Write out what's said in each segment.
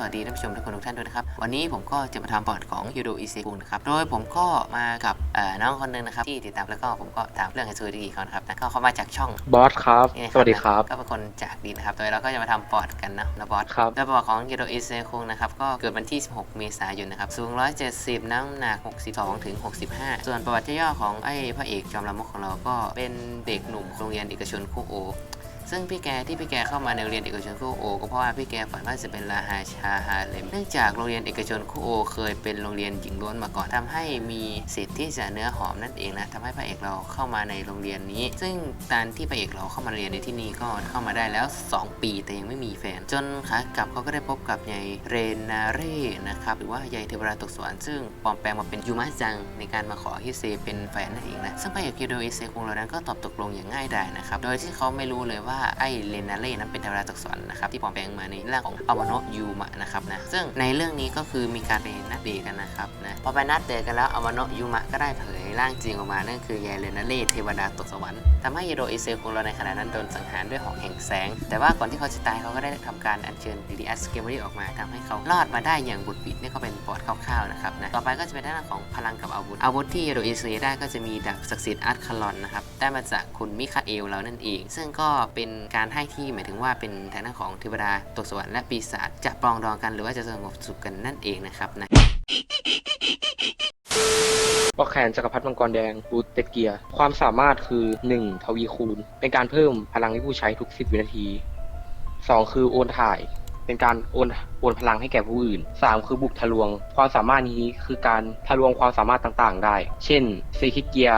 สวัสดีท่านผู้ชมทุกคนทุกท่านด้วยนะครับ วันนี้ผมก็จะมาทำบอร์ดของยูโดอีซีคุนะครับ โดยผมก็มากับเอ่อน้องคนหนึงนะครับ ที่ติดตามแล้วก็ผมก็ถามเรื่องไอซูดีเขานะครับแล้วก็เขามาจากช่องบอสครับนี่นะสวัสดีครับ ก็เป็นคนจากดีนะครับ โดยเราก็จะมาทำบอร์ดกันนะนะบอสครับโดยประวัติของยูโดอีซีคุนะครับ ก็เกิดวันที่ 16 เมษายนนะครับ สูง 170 น้ำหนัก 62 ถึง 65 ส่วนประวัติย่อของไอ้พระเอกจอมละมกของเราก็เป็นเด็กหนุ่มโรงเรียนเอกชนคู่โอ ซึ่งพี่แกที่พี่แกเข้ามาในโรงเรียนเอกชนคู่โอก็เพราะว่าพี่แกฝันว่าจะเป็นราฮาชาฮาเลมเนื่องจากโรงเรียนเอกชนคู่โอเคยเป็นโรงเรียนหญิงล้วนมาก่อนทำให้มีสิทธิ์ที่จะเนื้อหอมนั่นเองนะทำให้พระเอกเราเข้ามาในโรงเรียนนี้ ซึ่งตอนที่พระเอกเราเข้ามาเรียนในที่นี่ก็เข้ามาได้แล้ว 2 ปีแต่ยังไม่มีแฟน จนขากลับเขาก็ได้พบกับยายเรนาเร่นะครับหรือว่ายายเทวราตกสวรรค์ซึ่งปลอมแปลงมาเป็นยูมะจังในการมาขอฮิเซเป็นแฟนนั่นเองนะซึ่งพระเอกยูโดอิเซคุงเรานั้นก็ตอบตกลงอย่างง่ายดายนะครับโดยที่เขาไม่รู้เลยว่าไอ้เรนาเร่นั้นเป็นเทวราตกสวรรค์นะครับที่ปลอมแปลงมาในเรื่องของอวโนะยูมะนะครับนะซึ่งในเรื่องนี้ก็คือมีการไปนัดเดทกันนะครับนะพอไปนัดเดทกันแล้วอวโนะยูมะก็ได้เผยร่างจริงออกมานั่นคือยายเรนาเร่เทวดาตกสวรรค์ทำให้ยโดอิเซคุงเราในขณะนั้นโดนสังหารด้วยหอกแห่งแสง แต่ว่าก่อนที่เขาจะตายเขาก็ได้ทำการอัญเชิญดิลิอัสเกมอรี่ออกมาทำให้เขารอดมาได้อย่างบุดบิดนี่ก็เป็น ปอดคร่าวๆนะครับนะต่อไปก็จะเป็นด้านของพลังกับอาวุธอาวุธที่ยูโดอิเซได้ก็จะมีดาบศักดิ์สิทธิ์อาร์ตคาลอนนะครับได้มาจากคุณมิคาเอลเรานั่นเอง ซึ่งก็เป็นการให้ที่หมายถึงว่าเป็นทางด้านของเทวดาตกสวรรค์และปีศาจจะปรองดองกันหรือว่าจะสงบสุขกันนั่นเองนะครับนะปอกแขนจักรพรรดิมังกรแดงบูตเตเกียความสามารถคือ 1. ทวีคูณ เป็นการเพิ่มพลังให้ผู้ใช้ทุก 10 วินาที 2. คือโอนถ่าย เป็นการโอนโอนพลังให้แก่ผู้อื่น 3. คือบุกทะลวง ความสามารถนี้คือการทะลวงความสามารถต่างๆ ได้ เช่นซีคิเกีย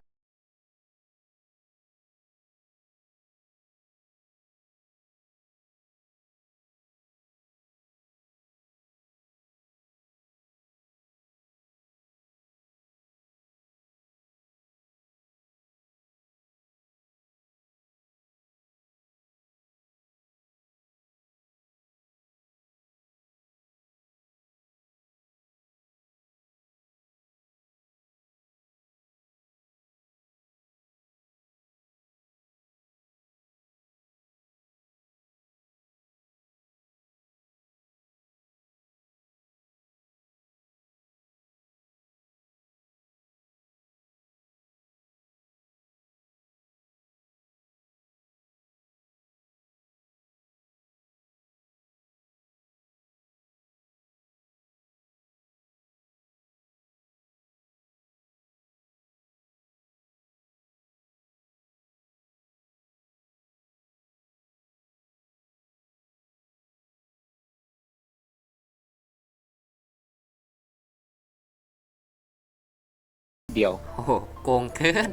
ดียว โอ้โห โกงเกิน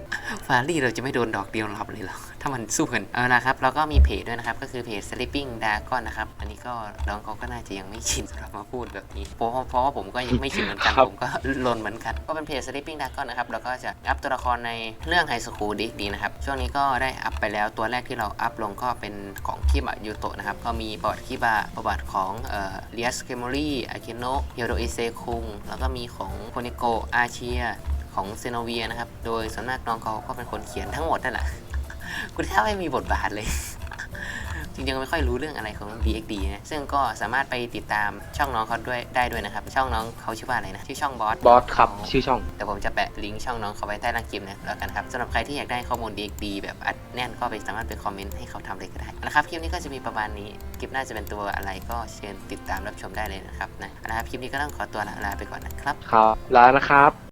ฟารี่เราจะไม่โดนดอกเดียวรับเลยเหรอ ถ้ามันสู้กัน เอาละครับ เราก็มีเพจด้วยนะครับ ก็คือเพจ Sleeping Dragon นะครับ อันนี้ก็น้องเขาก็น่าจะยังไม่ชินสำหรับมาพูดแบบนี้เพราะเพราะว่าผมก็ยังไม่ชินเหมือนกันครับผมก็ลนเหมือนกัน ก็เป็นเพจ Sleeping Dragon นะครับ เราก็จะอัพตัวละครในเรื่องไฮสคูลดีดีนะครับ ช่วงนี้ก็ได้อัพไปแล้ว ตัวแรกที่เราอัพลงก็เป็นของคิบะยูโตะนะครับ ก็มีประวัติคิบะประวัติของเอ่อเลียสเคมอรี่อากิโนะโยโดอิเซคุง แล้วก็มีของโคนิโกอาเชีย ของเซโนเวียนะครับ โดยส่วนมากน้องเขาก็เป็นคนเขียนทั้งหมดนั่นแหละกูแทบไม่มีบทบาทเลย จริงๆไม่ค่อยรู้เรื่องอะไรของ DXD นะซึ่งก็สามารถไปติดตามช่องน้องเขาด้วยได้ด้วยนะครับ ช่องน้องเขาชื่อว่าอะไรนะ ชื่อช่องบอสบอสครับชื่อช่อง แต่ผมจะแปะลิงก์ช่องน้องเขาไว้ใต้ล่างคลิปนะแล้วกันครับสำหรับใครที่อยากได้ข้อมูล DXD แบบอัดแน่นก็ไปสามารถไปคอมเมนต์ให้เขาทำเลยก็ได้นะครับคลิปนี้ก็จะมีประมาณนี้คลิปหน้าจะเป็นตัวอะไรก็เชิญติดตามรับชมได้เลยนะครับนะนะครับคลิปนี้ก็ต้องขอตัวลาไปก่อนนะครับครับแล้วนะครับ